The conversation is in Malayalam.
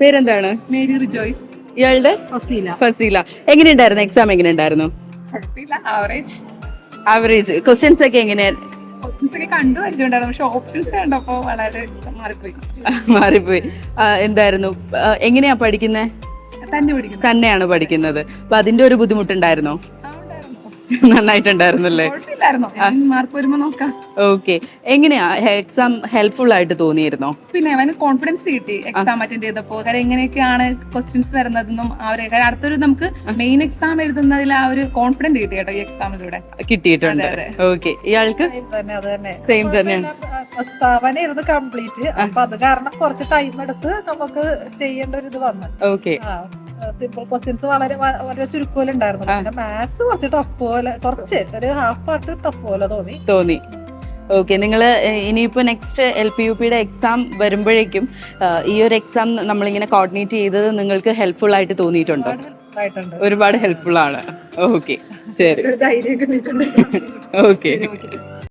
പേരെന്താണ്? മേരി റിജോയ്സ്. ഇയാളുടെ? ഫസീല. ഫസീല. എങ്ങനെയുണ്ടായിരുന്നു എക്സാം എങ്ങനെയുണ്ടായിരുന്നു? ആവറേജ് ആവറേജ് ക്വസ്റ്റ്യൻസ് ഒക്കെ എങ്ങനെയാണ് ക്വസ്റ്റ്യൻസ് ഒക്കെ കണ്ടു പരിചയമുണ്ടായിരുന്നു പക്ഷെ ഓപ്ഷൻസ് കണ്ടപ്പോ വളരെ മാറിപ്പോയി. മാറിപ്പോയി. എന്തായിരുന്നു? എങ്ങനെയാ പഠിക്കുന്നത് തന്നെ പിടിക്കുന്നത് തന്നെയാണ് പഠിക്കുന്നത്. അപ്പൊ അതിന്റെ ഒരു ബുദ്ധിമുട്ടുണ്ടായിരുന്നോ. നന്നായിട്ടുണ്ടായിരുന്നല്ലേ? മാർക്ക് വരുമ്പോ നോക്കാം. ഓക്കെ. എങ്ങനെയാ? എക്സാം ഹെൽപ്ഫുൾ ആയിട്ട് തോന്നിയിരുന്നോ? പിന്നെ അവന് കോൺഫിഡൻസ് കിട്ടി. എക്സാം അറ്റൻഡ് ചെയ്തപ്പോ. കാര്യം എങ്ങനെയൊക്കെയാണ് ക്വസ്റ്റ്യൻസ് വരുന്നതെന്നും ആ ഒരു കാര്യം അടുത്തൊരു നമുക്ക് മെയിൻ എക്സാം എഴുതുന്നതിൽ ആ ഒരു കോൺഫിഡൻസ് കിട്ടി കേട്ടോ ഈ എക്സാമിലൂടെ കിട്ടിയിട്ടുണ്ട്. ഓക്കെ. ഇയാൾക്ക്? സെയിം തന്നെയാണ്. പ്രസ്താവനയായിരുന്നു കംപ്ലീറ്റ് അപ്പൊ അത് കാരണം കുറച്ച് ടൈം എടുത്ത് നമുക്ക് ചെയ്യേണ്ട ഒരു ഇത് വന്നു. ഓക്കെ. സിമ്പിൾ ക്വസ്റ്റ്യൻസ് വളരെ വളരെ ചുരുക്കോലെ ഉണ്ടായിരുന്നു ആ. പിന്നെ മാത്സ് കുറച്ച് ടഫ് പോലെ കുറച്ച് ഒരു ഹാഫ് പാർട്ട് ടഫ് പോലെ തോന്നി. തോന്നി. ഓക്കെ നിങ്ങൾ ഇനിയിപ്പോൾ നെക്സ്റ്റ് എൽ പി യു പിയുടെ എക്സാം വരുമ്പോഴേക്കും ഈ ഒരു എക്സാം നമ്മളിങ്ങനെ കോർഡിനേറ്റ് ചെയ്തത് നിങ്ങൾക്ക് ഹെൽപ്ഫുൾ ആയിട്ട് തോന്നിയിട്ടുണ്ടോ? ഒരുപാട് ഹെൽപ്ഫുൾ ആണ്. ഓക്കെ ശരി ഓക്കെ.